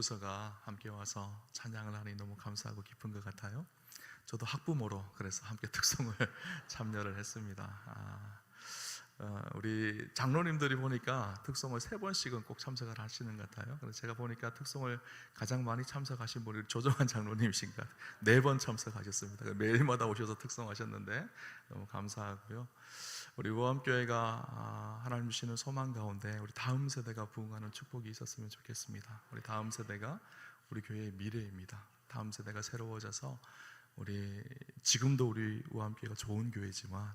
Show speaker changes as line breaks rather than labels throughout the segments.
부서가 함께 와서 찬양을 하니 너무 감사하고 기쁜 것 같아요. 저도 학부모로 그래서 함께 특송을 참여를 했습니다. 아, 어, 우리 장로님들이 보니까 특송을 세 번씩은 꼭 참석을 하시는 것 같아요. 그래서 제가 보니까 특송을 가장 많이 참석하신 분이 조정한 장로님이신 것 같아요. 네 번 참석하셨습니다. 매일마다 오셔서 특송하셨는데 너무 감사하고요. 우리 우암교회가 아, 하나님 주시는 소망 가운데 우리 다음 세대가 부흥하는 축복이 있었으면 좋겠습니다. 우리 다음 세대가 우리 교회의 미래입니다. 다음 세대가 새로워져서 우리 지금도 우리 우암교회가 좋은 교회지만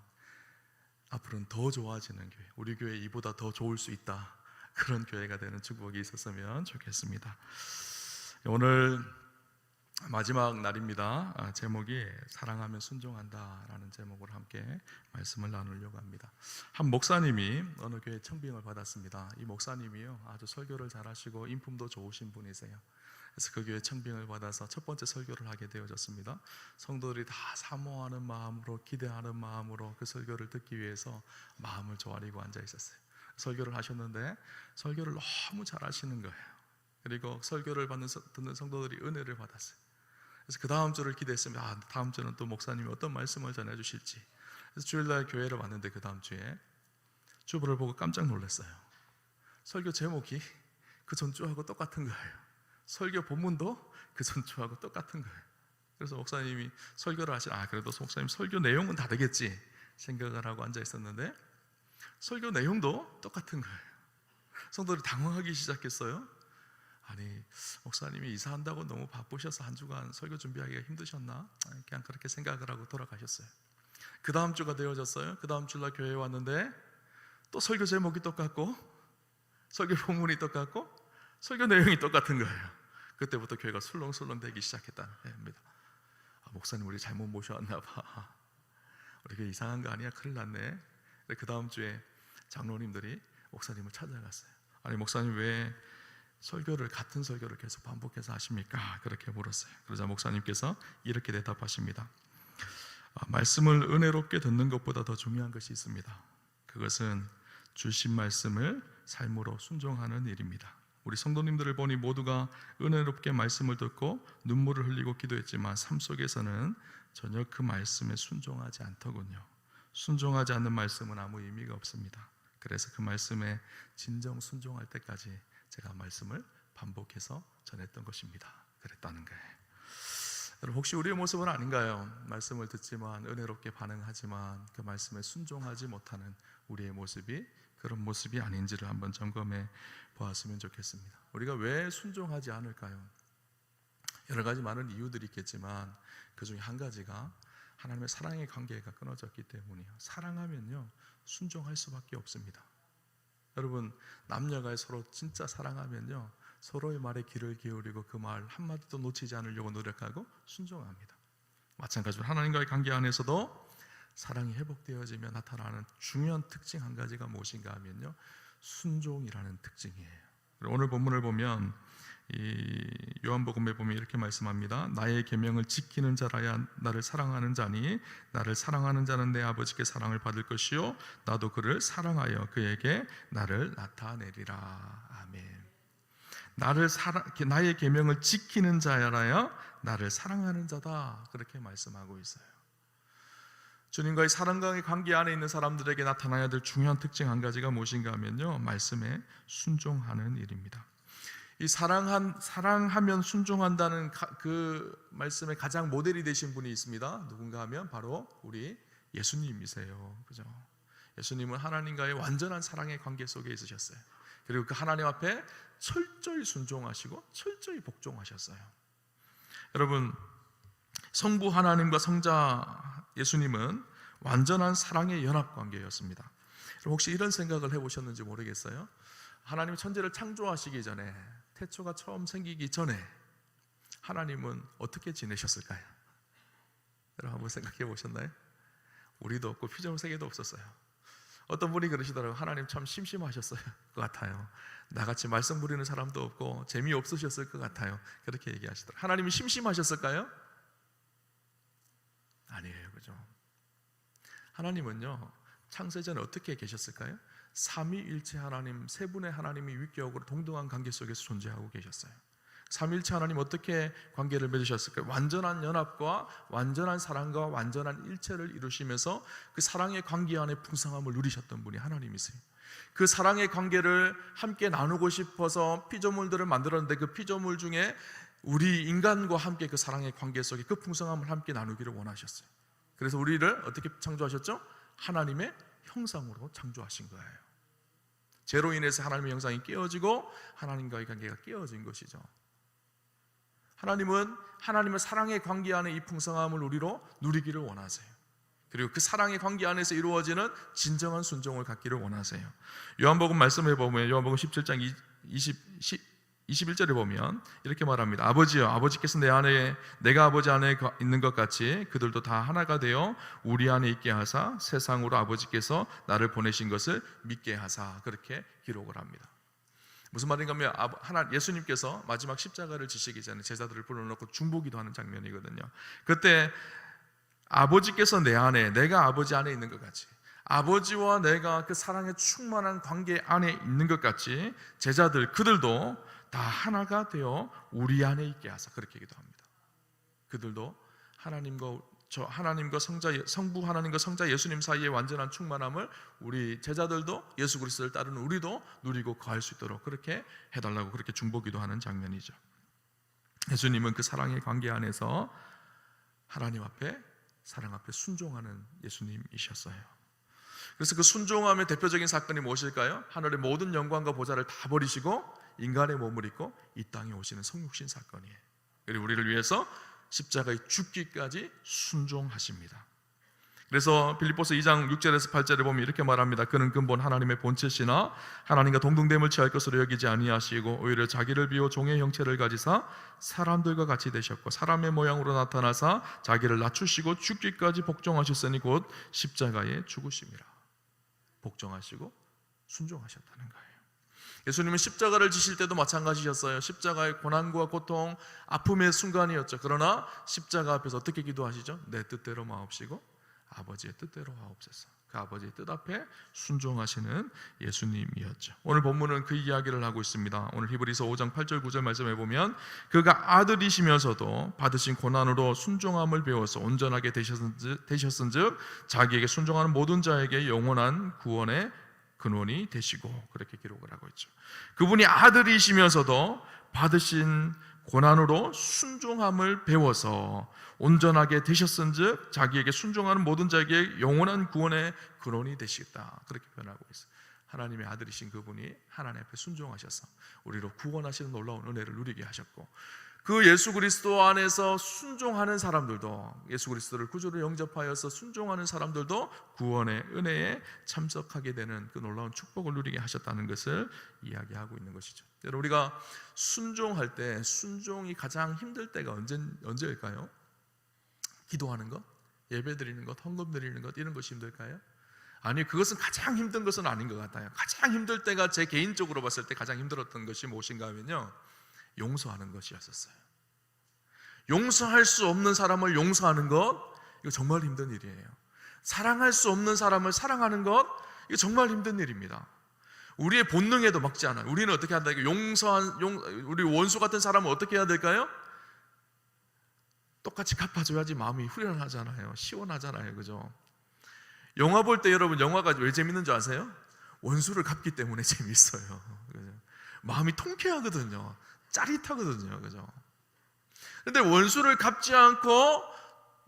앞으로는 더 좋아지는 교회, 우리 교회 이보다 더 좋을 수 있다. 그런 교회가 되는 축복이 있었으면 좋겠습니다. 오늘 마지막 날입니다. 아, 제목이 사랑하면 순종한다라는 제목으로 함께 말씀을 나누려고 합니다. 한 목사님이 어느 교회 청빙을 받았습니다. 이 목사님이요 아주 설교를 잘하시고 인품도 좋으신 분이세요. 그래서 그 교회 청빙을 받아서 첫 번째 설교를 하게 되어졌습니다. 성도들이 다 사모하는 마음으로 기대하는 마음으로 그 설교를 듣기 위해서 마음을 조아리고 앉아 있었어요. 설교를 하셨는데 설교를 너무 잘하시는 거예요. 그리고 설교를 받는 서- 듣는 성도들이 은혜를 받았어요. 그래서 그 다음 주를 기대했습니다. 아, 다음 주는 또 목사님이 어떤 말씀을 전해 주실지. 그래서 주일날 교회를 왔는데 그 다음 주에 주보를 보고 깜짝 놀랐어요. 설교 제목이 그 전주하고 똑같은 거예요. 설교 본문도 그 전주하고 똑같은 거예요. 그래서 목사님이 설교를 하시, 아 그래도 목사님 설교 내용은 다르겠지 생각을 하고 앉아 있었는데 설교 내용도 똑같은 거예요. 성도들이 당황하기 시작했어요. 아니 목사님이 이사한다고 너무 바쁘셔서 한 주간 설교 준비하기가 힘드셨나? 그냥 그렇게 생각을 하고 돌아가셨어요. 그 다음 주가 되어졌어요. 그 다음 주날 교회에 왔는데 또 설교 제목이 똑같고 설교 본문이 똑같고 설교 내용이 똑같은 거예요. 그때부터 교회가 술렁술렁 되기 시작했다는 겁니다. 아, 목사님 우리 잘못 모셔왔나 봐. 우리 교회 이상한 거 아니야? 큰일 났네. 그 다음 주에 장로님들이 목사님을 찾아갔어요. 아니 목사님 왜 설교를 같은 설교를 계속 반복해서 하십니까? 그렇게 물었어요. 그러자 목사님께서 이렇게 대답하십니다. 아, 말씀을 은혜롭게 듣는 것보다 더 중요한 것이 있습니다. 그것은 주신 말씀을 삶으로 순종하는 일입니다. 우리 성도님들을 보니 모두가 은혜롭게 말씀을 듣고 눈물을 흘리고 기도했지만 삶 속에서는 전혀 그 말씀에 순종하지 않더군요. 순종하지 않는 말씀은 아무 의미가 없습니다. 그래서 그 말씀에 진정 순종할 때까지 제가 말씀을 반복해서 전했던 것입니다. 그랬다는 거예요. 여러분 혹시 우리의 모습은 아닌가요? 말씀을 듣지만 은혜롭게 반응하지만 그 말씀에 순종하지 못하는 우리의 모습이 그런 모습이 아닌지를 한번 점검해 보았으면 좋겠습니다. 우리가 왜 순종하지 않을까요? 여러 가지 많은 이유들이 있겠지만 그 중에 한 가지가 하나님의 사랑의 관계가 끊어졌기 때문이요. 사랑하면요 순종할 수밖에 없습니다. 여러분 남녀가 서로 진짜 사랑하면요 서로의 말에 귀를 기울이고 그 말 한마디도 놓치지 않으려고 노력하고 순종합니다. 마찬가지로 하나님과의 관계 안에서도 사랑이 회복되어지며 나타나는 중요한 특징 한 가지가 무엇인가 하면요 순종이라는 특징이에요. 오늘 본문을 보면 이 요한복음에 보면 이렇게 말씀합니다. 나의 계명을 지키는 자라야 나를 사랑하는 자니 나를 사랑하는 자는 내 아버지께 사랑을 받을 것이요 나도 그를 사랑하여 그에게 나를 나타내리라. 아멘. 나를 사랑 나의 계명을 지키는 자라야 나를 사랑하는 자다. 그렇게 말씀하고 있어요. 주님과의 사랑과의 관계 안에 있는 사람들에게 나타나야 될 중요한 특징 한 가지가 무엇인가 하면요. 말씀에 순종하는 일입니다. 이 사랑한 사랑하면 순종한다는 가- 그 말씀의 가장 모델이 되신 분이 있습니다. 누군가 하면 바로 우리 예수님이세요. 그죠? 예수님은 하나님과의 완전한 사랑의 관계 속에 있으셨어요. 그리고 그 하나님 앞에 철저히 순종하시고 철저히 복종하셨어요. 여러분 성부 하나님과 성자 예수님은 완전한 사랑의 연합 관계였습니다. 혹시 이런 생각을 해보셨는지 모르겠어요. 하나님이 천지를 창조하시기 전에 태초가 처음 생기기 전에 하나님은 어떻게 지내셨을까요? 여러분 한번 생각해 보셨나요? 우리도 없고 피조물 세계도 없었어요. 어떤 분이 그러시더라고요. 하나님 참 심심하셨어요. 것 같아요. 나같이 말씀 부리는 사람도 없고 재미없으셨을 것 같아요. 그렇게 얘기하시더라고요. 하나님이 심심하셨을까요? 아니에요. 그죠? 하나님은요. 창세 전에 어떻게 계셨을까요? 삼위일체 하나님 세 분의 하나님이 위격으로 동등한 관계 속에서 존재하고 계셨어요. 삼일체 하나님 어떻게 관계를 맺으셨을까요? 완전한 연합과 완전한 사랑과 완전한 일체를 이루시면서 그 사랑의 관계 안에 풍성함을 누리셨던 분이 하나님이세요. 그 사랑의 관계를 함께 나누고 싶어서 피조물들을 만들었는데 그 피조물 중에 우리 인간과 함께 그 사랑의 관계 속에 그 풍성함을 함께 나누기를 원하셨어요. 그래서 우리를 어떻게 창조하셨죠? 하나님의 형상으로 창조하신 거예요. 죄로 인해서 하나님의 형상이 깨어지고 하나님과의 관계가 깨어진 것이죠. 하나님은 하나님의 사랑의 관계 안에 이 풍성함을 우리로 누리기를 원하세요. 그리고 그 사랑의 관계 안에서 이루어지는 진정한 순종을 갖기를 원하세요. 요한복음 말씀해 보면 요한복음 17장 20, 21절에 보면 이렇게 말합니다. 아버지여 아버지께서 내 안에 내가 아버지 안에 있는 것 같이 그들도 다 하나가 되어 우리 안에 있게 하사 세상으로 아버지께서 나를 보내신 것을 믿게 하사 그렇게 기록을 합니다. 무슨 말인가 하면 하나 예수님께서 마지막 십자가를 지시기 전에 제자들을 불러놓고 중보기도 하는 장면이거든요. 그때 아버지께서 내 안에 내가 아버지 안에 있는 것 같이 아버지와 내가 그 사랑의 충만한 관계 안에 있는 것 같이 제자들 그들도 다 하나가 되어 우리 안에 있게 하사 그렇게 기도합니다. 그들도 하나님과 저 하나님과 성자 성부 하나님과 성자 예수님 사이의 완전한 충만함을 우리 제자들도 예수 그리스도를 따르는 우리도 누리고 거할 수 있도록 그렇게 해달라고 그렇게 중보기도 하는 장면이죠. 예수님은 그 사랑의 관계 안에서 하나님 앞에 사랑 앞에 순종하는 예수님이셨어요. 그래서 그 순종함의 대표적인 사건이 무엇일까요? 하늘의 모든 영광과 보좌를 다 버리시고 인간의 몸을 입고 이 땅에 오시는 성육신 사건이에요. 그리고 우리를 위해서 십자가에 죽기까지 순종하십니다. 그래서 빌립보서 2장 6절에서 8절에 보면 이렇게 말합니다. 그는 근본 하나님의 본체시나 하나님과 동등됨을 취할 것으로 여기지 아니하시고 오히려 자기를 비워 종의 형체를 가지사 사람들과 같이 되셨고 사람의 모양으로 나타나사 자기를 낮추시고 죽기까지 복종하셨으니 곧 십자가에 죽으심이라. 복종하시고 순종하셨다는 거예요. 예수님은 십자가를 지실 때도 마찬가지였어요. 십자가의 고난과 고통, 아픔의 순간이었죠. 그러나 십자가 앞에서 어떻게 기도하시죠? 내 뜻대로 마옵시고 아버지의 뜻대로 하옵소서. 그 아버지의 뜻 앞에 순종하시는 예수님이었죠. 오늘 본문은 그 이야기를 하고 있습니다. 오늘 히브리서 5장 8절 9절 말씀해 보면 그가 아들이시면서도 받으신 고난으로 순종함을 배워서 온전하게 되셨은즉, 되셨은즉 자기에게 순종하는 모든 자에게 영원한 구원의 근원이 되시고 그렇게 기록을 하고 있죠. 그분이 아들이시면서도 받으신 고난으로 순종함을 배워서 온전하게 되셨은즉 자기에게 순종하는 모든 자에게 영원한 구원의 근원이 되시겠다. 그렇게 표현하고 있어요. 하나님의 아들이신 그분이 하나님 앞에 순종하셔서 우리로 구원하시는 놀라운 은혜를 누리게 하셨고 그 예수 그리스도 안에서 순종하는 사람들도 예수 그리스도를 구주로 영접하여서 순종하는 사람들도 구원의 은혜에 참석하게 되는 그 놀라운 축복을 누리게 하셨다는 것을 이야기하고 있는 것이죠. 여러분 우리가 순종할 때 순종이 가장 힘들 때가 언제 언제일까요? 기도하는 것, 예배 드리는 것, 헌금 드리는 것 이런 것이 힘들까요? 아니 그것은 가장 힘든 것은 아닌 것 같아요. 가장 힘들 때가 제 개인적으로 봤을 때 가장 힘들었던 것이 무엇인가 하면요. 용서하는 것이었었어요. 용서할 수 없는 사람을 용서하는 것 이거 정말 힘든 일이에요. 사랑할 수 없는 사람을 사랑하는 것 이거 정말 힘든 일입니다. 우리의 본능에도 맞지 않아요. 우리는 어떻게 한다? 용서한 용 우리 원수 같은 사람은 어떻게 해야 될까요? 똑같이 갚아줘야지 마음이 후련하잖아요. 시원하잖아요. 그죠? 영화 볼 때 여러분 영화가 왜 재밌는 줄 아세요? 원수를 갚기 때문에 재밌어요. 마음이 통쾌하거든요. 짜릿하거든요. 그죠? 근데 원수를 갚지 않고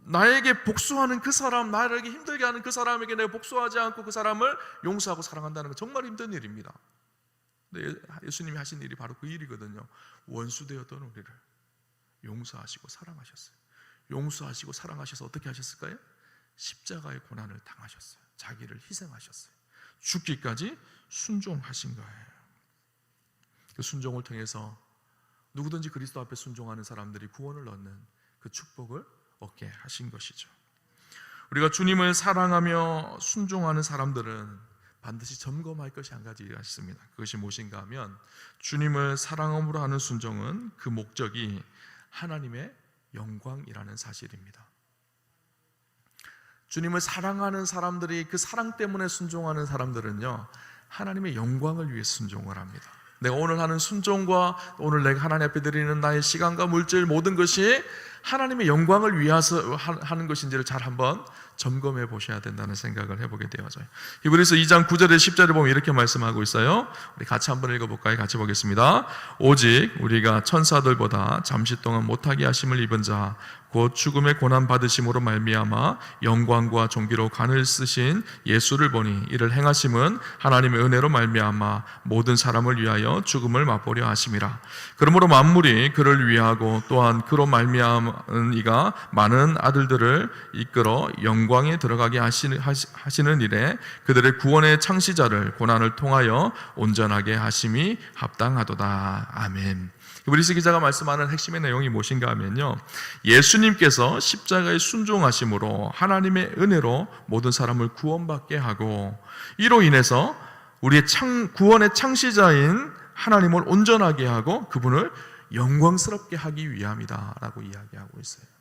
나에게 복수하는 그 사람, 나에게 힘들게 하는 그 사람에게 내가 복수하지 않고 그 사람을 용서하고 사랑한다는 건 정말 힘든 일입니다. 근데 예수님이 하신 일이 바로 그 일이거든요. 원수 되었던 우리를 용서하시고 사랑하셨어요. 용서하시고 사랑하셔서 어떻게 하셨을까요? 십자가의 고난을 당하셨어요. 자기를 희생하셨어요. 죽기까지 순종하신 거예요. 그 순종을 통해서 누구든지 그리스도 앞에 순종하는 사람들이 구원을 얻는 그 축복을 얻게 하신 것이죠. 우리가 주님을 사랑하며 순종하는 사람들은 반드시 점검할 것이 한 가지가 있습니다. 그것이 무엇인가 하면 주님을 사랑함으로 하는 순종은 그 목적이 하나님의 영광이라는 사실입니다. 주님을 사랑하는 사람들이 그 사랑 때문에 순종하는 사람들은요, 하나님의 영광을 위해 순종을 합니다. 내가 오늘 하는 순종과 오늘 내가 하나님 앞에 드리는 나의 시간과 물질 모든 것이 하나님의 영광을 위해서 하- 하는 것인지를 잘 한번 점검해 보셔야 된다는 생각을 해보게 되어져요. 히브리서 2장 9절에 10절에 보면 이렇게 말씀하고 있어요. 우리 같이 한번 읽어볼까요? 같이 보겠습니다. 오직 우리가 천사들보다 잠시 동안 못하게 하심을 입은 자, 곧 죽음의 고난 받으심으로 말미암아 영광과 존귀로 간을 쓰신 예수를 보니 이를 행하심은 하나님의 은혜로 말미암아 모든 사람을 위하여 죽음을 맛보려 하심이라. 그러므로 만물이 그를 위하고 또한 그로 말미암은 이가 많은 아들들을 이끌어 영광에 들어가게 하시는, 하시- 하시는 일에 그들의 구원의 창시자를 고난을 통하여 온전하게 하심이 합당하도다. 아멘. 브리스 기자가 말씀하는 핵심의 내용이 무엇인가 하면요. 예수님께서 십자가에 순종하심으로 하나님의 은혜로 모든 사람을 구원받게 하고 이로 인해서 우리의 창, 구원의 창시자인 하나님을 온전하게 하고 그분을 영광스럽게 하기 위함이다라고 이야기하고 있어요.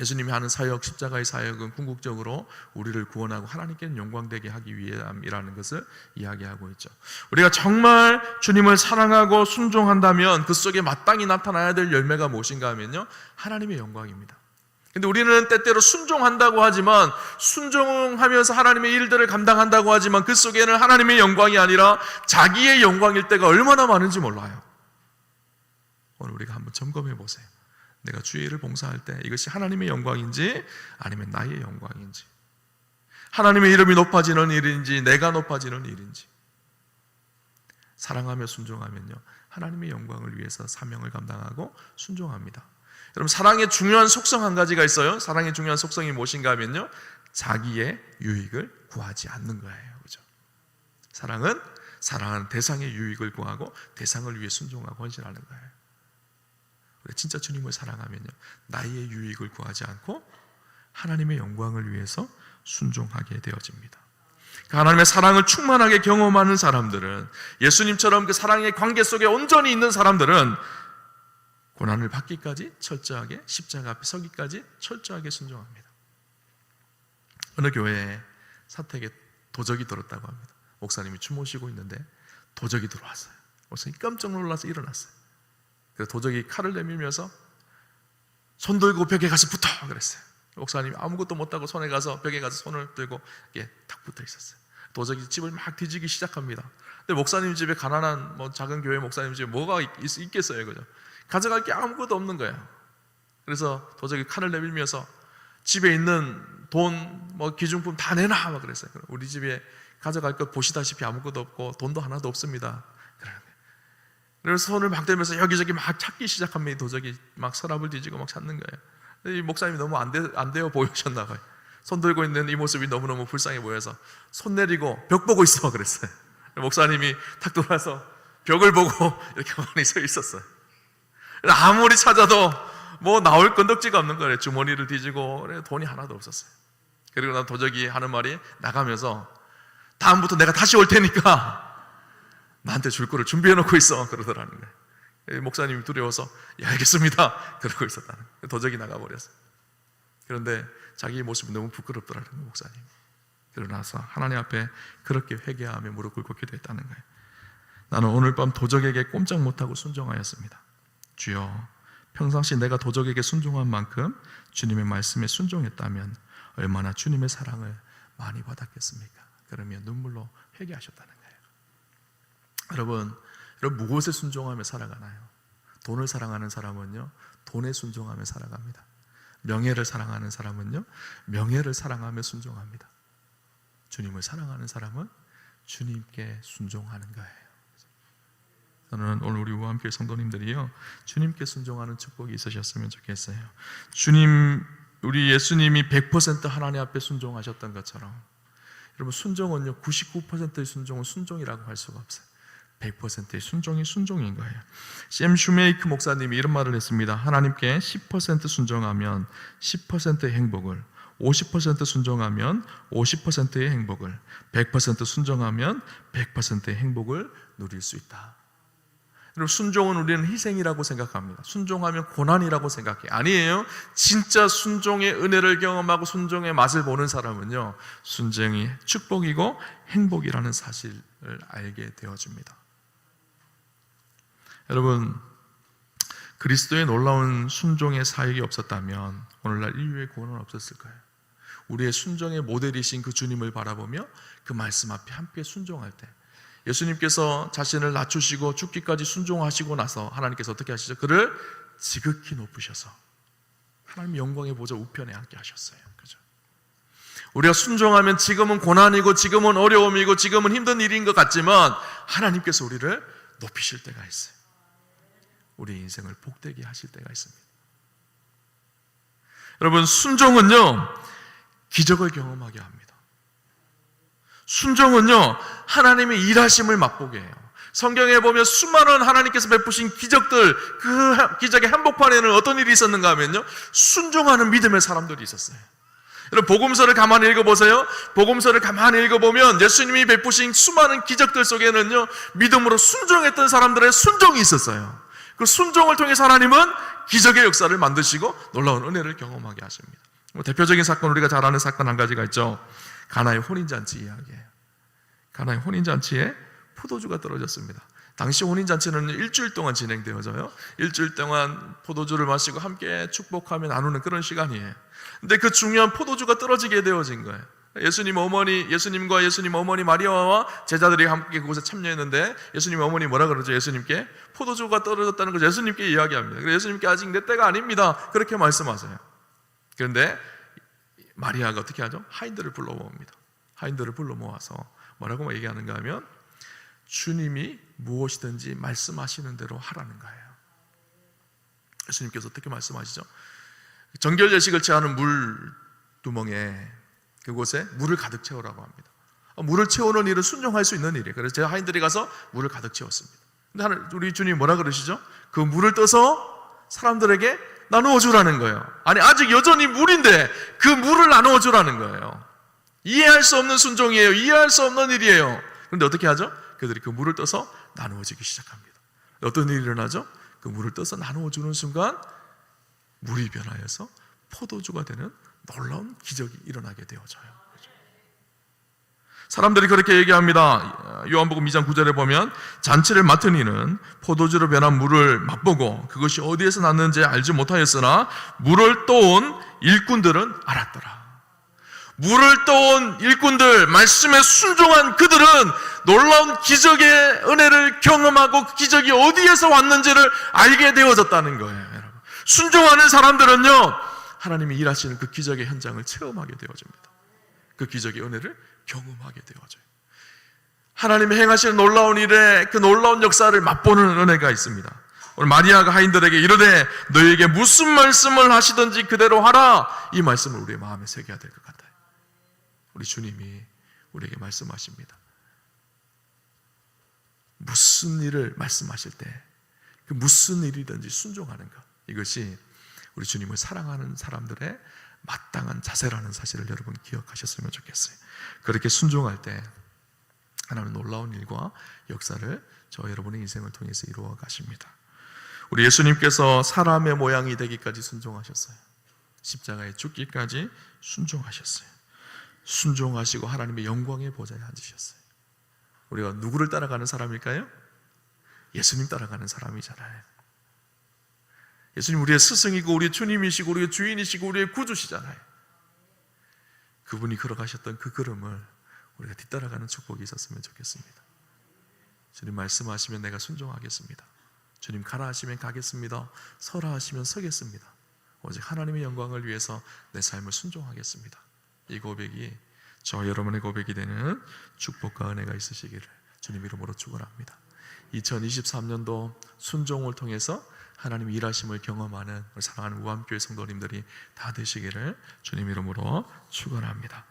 예수님이 하는 사역, 십자가의 사역은 궁극적으로 우리를 구원하고 하나님께는 영광되게 하기 위함이라는 것을 이야기하고 있죠. 우리가 정말 주님을 사랑하고 순종한다면 그 속에 마땅히 나타나야 될 열매가 무엇인가 하면요. 하나님의 영광입니다. 근데 우리는 때때로 순종한다고 하지만 순종하면서 하나님의 일들을 감당한다고 하지만 그 속에는 하나님의 영광이 아니라 자기의 영광일 때가 얼마나 많은지 몰라요. 오늘 우리가 한번 점검해 보세요. 내가 주의 일을 봉사할 때 이것이 하나님의 영광인지 아니면 나의 영광인지 하나님의 이름이 높아지는 일인지 내가 높아지는 일인지 사랑하며 순종하면요 하나님의 영광을 위해서 사명을 감당하고 순종합니다. 여러분 사랑의 중요한 속성 한 가지가 있어요. 사랑의 중요한 속성이 무엇인가 하면요 자기의 유익을 구하지 않는 거예요. 그죠? 사랑은 사랑하는 대상의 유익을 구하고 대상을 위해 순종하고 헌신하는 거예요. 진짜 주님을 사랑하면요 나의 유익을 구하지 않고 하나님의 영광을 위해서 순종하게 되어집니다. 그 하나님의 사랑을 충만하게 경험하는 사람들은 예수님처럼 그 사랑의 관계 속에 온전히 있는 사람들은 고난을 받기까지 철저하게 십자가 앞에 서기까지 철저하게 순종합니다. 어느 교회에 사택에 도적이 들었다고 합니다. 목사님이 춤 모시고 있는데 도적이 들어왔어요. 목사님 깜짝 놀라서 일어났어요. 그래서 도적이 칼을 내밀면서 손 들고 벽에 가서 붙어 그랬어요. 목사님이 아무것도 못하고 손에 가서 벽에 가서 손을 들고 이게 탁 붙어 있었어요. 도적이 집을 막 뒤지기 시작합니다. 근데 목사님 집에 가난한 뭐 작은 교회 목사님 집에 뭐가 있, 있겠어요, 그죠? 가져갈 게 아무것도 없는 거예요. 그래서 도적이 칼을 내밀면서 집에 있는 돈, 뭐 기중품 다 내놔 막 그랬어요. 우리 집에 가져갈 것 보시다시피 아무것도 없고 돈도 하나도 없습니다. 그래서 손을 막 대면서 여기저기 막 찾기 시작합니다. 도적이 막 서랍을 뒤지고 막 찾는 거예요. 이 목사님이 너무 안, 돼, 안 되어 보이셨나 봐요. 손 들고 있는 이 모습이 너무너무 불쌍해 보여서 손 내리고 벽 보고 있어 그랬어요. 목사님이 탁 돌아서 벽을 보고 이렇게 많이 서 있었어요. 아무리 찾아도 뭐 나올 건덕지가 없는 거예요. 주머니를 뒤지고 돈이 하나도 없었어요. 그리고 난 도적이 하는 말이 나가면서 다음부터 내가 다시 올 테니까 나한테 줄 거를 준비해 놓고 있어 그러더라는 거예요. 목사님이 두려워서 예, 알겠습니다 그러고 있었다는 거예요. 도적이 나가버렸어요. 그런데 자기 모습이 너무 부끄럽더라는 거예요, 목사님. 그러나서 하나님 앞에 그렇게 회개하며 무릎 꿇고 기도했다는 거예요. 나는 오늘 밤 도적에게 꼼짝 못하고 순종하였습니다. 주여, 평상시 내가 도적에게 순종한 만큼 주님의 말씀에 순종했다면 얼마나 주님의 사랑을 많이 받았겠습니까? 그러면 눈물로 회개하셨다는 거예요. 여러분, 여러분 무엇에 순종하며 살아가나요? 돈을 사랑하는 사람은요, 돈에 순종하며 살아갑니다. 명예를 사랑하는 사람은요, 명예를 사랑하며 순종합니다. 주님을 사랑하는 사람은 주님께 순종하는 거예요. 저는 오늘 우리 우함교회 성도님들이요, 주님께 순종하는 축복이 있으셨으면 좋겠어요. 주님, 우리 예수님이 100% 하나님 앞에 순종하셨던 것처럼, 여러분 순종은요, 99%의 순종은 순종이라고 할 수가 없어요. 100%의 순종이 순종인 거예요. 샘 슈메이크 목사님이 이런 말을 했습니다. 하나님께 10% 순종하면 10%의 행복을, 50% 순종하면 50%의 행복을, 100% 순종하면 100%의 행복을 누릴 수 있다. 여러분 순종은 우리는 희생이라고 생각합니다. 순종하면 고난이라고 생각해. 아니에요. 진짜 순종의 은혜를 경험하고 순종의 맛을 보는 사람은요. 순종이 축복이고 행복이라는 사실을 알게 되어집니다. 여러분 그리스도의 놀라운 순종의 사역이 없었다면 오늘날 인류의 구원은 없었을 거예요. 우리의 순종의 모델이신 그 주님을 바라보며 그 말씀 앞에 함께 순종할 때 예수님께서 자신을 낮추시고 죽기까지 순종하시고 나서 하나님께서 어떻게 하시죠? 그를 지극히 높으셔서 하나님 영광의 보좌 우편에 앉게 하셨어요. 그죠? 우리가 순종하면 지금은 고난이고 지금은 어려움이고 지금은 힘든 일인 것 같지만 하나님께서 우리를 높이실 때가 있어요. 우리 인생을 복되게 하실 때가 있습니다. 여러분 순종은요 기적을 경험하게 합니다. 순종은요 하나님의 일하심을 맛보게 해요. 성경에 보면 수많은 하나님께서 베푸신 기적들 그 기적의 한복판에는 어떤 일이 있었는가 하면요 순종하는 믿음의 사람들이 있었어요. 여러분 복음서를 가만히 읽어보세요. 복음서를 가만히 읽어보면 예수님이 베푸신 수많은 기적들 속에는요 믿음으로 순종했던 사람들의 순종이 있었어요. 그 순종을 통해서 하나님은 기적의 역사를 만드시고 놀라운 은혜를 경험하게 하십니다. 뭐 대표적인 사건 우리가 잘 아는 사건 한 가지가 있죠. 가나의 혼인잔치 이야기예요. 가나의 혼인잔치에 포도주가 떨어졌습니다. 당시 혼인잔치는 일주일 동안 진행되어져요. 일주일 동안 포도주를 마시고 함께 축복하며 나누는 그런 시간이에요. 근데 그 중요한 포도주가 떨어지게 되어진 거예요. 예수님 어머니, 예수님과 예수님 어머니 마리아와 제자들이 함께 그곳에 참여했는데 예수님 어머니 뭐라 그러죠? 예수님께 포도주가 떨어졌다는 것을 예수님께 이야기합니다. 그래서 예수님께 아직 내 때가 아닙니다. 그렇게 말씀하세요. 그런데 마리아가 어떻게 하죠? 하인들을 불러 모읍니다. 하인들을 불러 모아서 뭐라고 얘기하는가 하면 주님이 무엇이든지 말씀하시는 대로 하라는 거예요. 예수님께서 어떻게 말씀하시죠? 정결 예식을 취하는 물 두멍에 그곳에 물을 가득 채우라고 합니다. 물을 채우는 일은 순종할 수 있는 일이에요. 그래서 제가 하인들이 가서 물을 가득 채웠습니다. 근데 하늘 우리 주님 뭐라 그러시죠? 그 물을 떠서 사람들에게 나누어 주라는 거예요. 아니 아직 여전히 물인데 그 물을 나누어 주라는 거예요. 이해할 수 없는 순종이에요. 이해할 수 없는 일이에요. 그런데 어떻게 하죠? 그들이 그 물을 떠서 나누어 주기 시작합니다. 어떤 일이 일어나죠? 그 물을 떠서 나누어 주는 순간 물이 변하여서 포도주가 되는 놀라운 기적이 일어나게 되어져요. 사람들이 그렇게 얘기합니다. 요한복음 2장 9절에 보면 잔치를 맡은 이는 포도주로 변한 물을 맛보고 그것이 어디에서 났는지 알지 못하였으나 물을 떠온 일꾼들은 알았더라. 물을 떠온 일꾼들, 말씀에 순종한 그들은 놀라운 기적의 은혜를 경험하고 그 기적이 어디에서 왔는지를 알게 되어졌다는 거예요, 여러분. 순종하는 사람들은요, 하나님이 일하시는 그 기적의 현장을 체험하게 되어집니다. 그 기적의 은혜를 경험하게 되어져요. 하나님이 행하시는 놀라운 일에 그 놀라운 역사를 맛보는 은혜가 있습니다. 오늘 마리아가 하인들에게 이르되 너에게 무슨 말씀을 하시든지 그대로 하라 이 말씀을 우리의 마음에 새겨야 될 것 같아요. 우리 주님이 우리에게 말씀하십니다. 무슨 일을 말씀하실 때 그 무슨 일이든지 순종하는 것 이것이 우리 주님을 사랑하는 사람들의 마땅한 자세라는 사실을 여러분 기억하셨으면 좋겠어요. 그렇게 순종할 때 하나님 놀라운 일과 역사를 저 여러분의 인생을 통해서 이루어 가십니다. 우리 예수님께서 사람의 모양이 되기까지 순종하셨어요. 십자가에 죽기까지 순종하셨어요. 순종하시고 하나님의 영광의 보좌에 앉으셨어요. 우리가 누구를 따라가는 사람일까요? 예수님 따라가는 사람이잖아요. 예수님 우리의 스승이고 우리의 주님이시고 우리의 주인이시고 우리의 구주시잖아요. 그분이 걸어가셨던 그 걸음을 우리가 뒤따라가는 축복이 있었으면 좋겠습니다. 주님 말씀하시면 내가 순종하겠습니다. 주님 가라 하시면 가겠습니다. 서라 하시면 서겠습니다. 오직 하나님의 영광을 위해서 내 삶을 순종하겠습니다. 이 고백이 저 여러분의 고백이 되는 축복과 은혜가 있으시기를 주님 이름으로 축원합니다. 2023년도 순종을 통해서 하나님 일하심을 경험하는 사랑하는 우암교회 성도님들이 다 되시기를 주님 이름으로 축원합니다.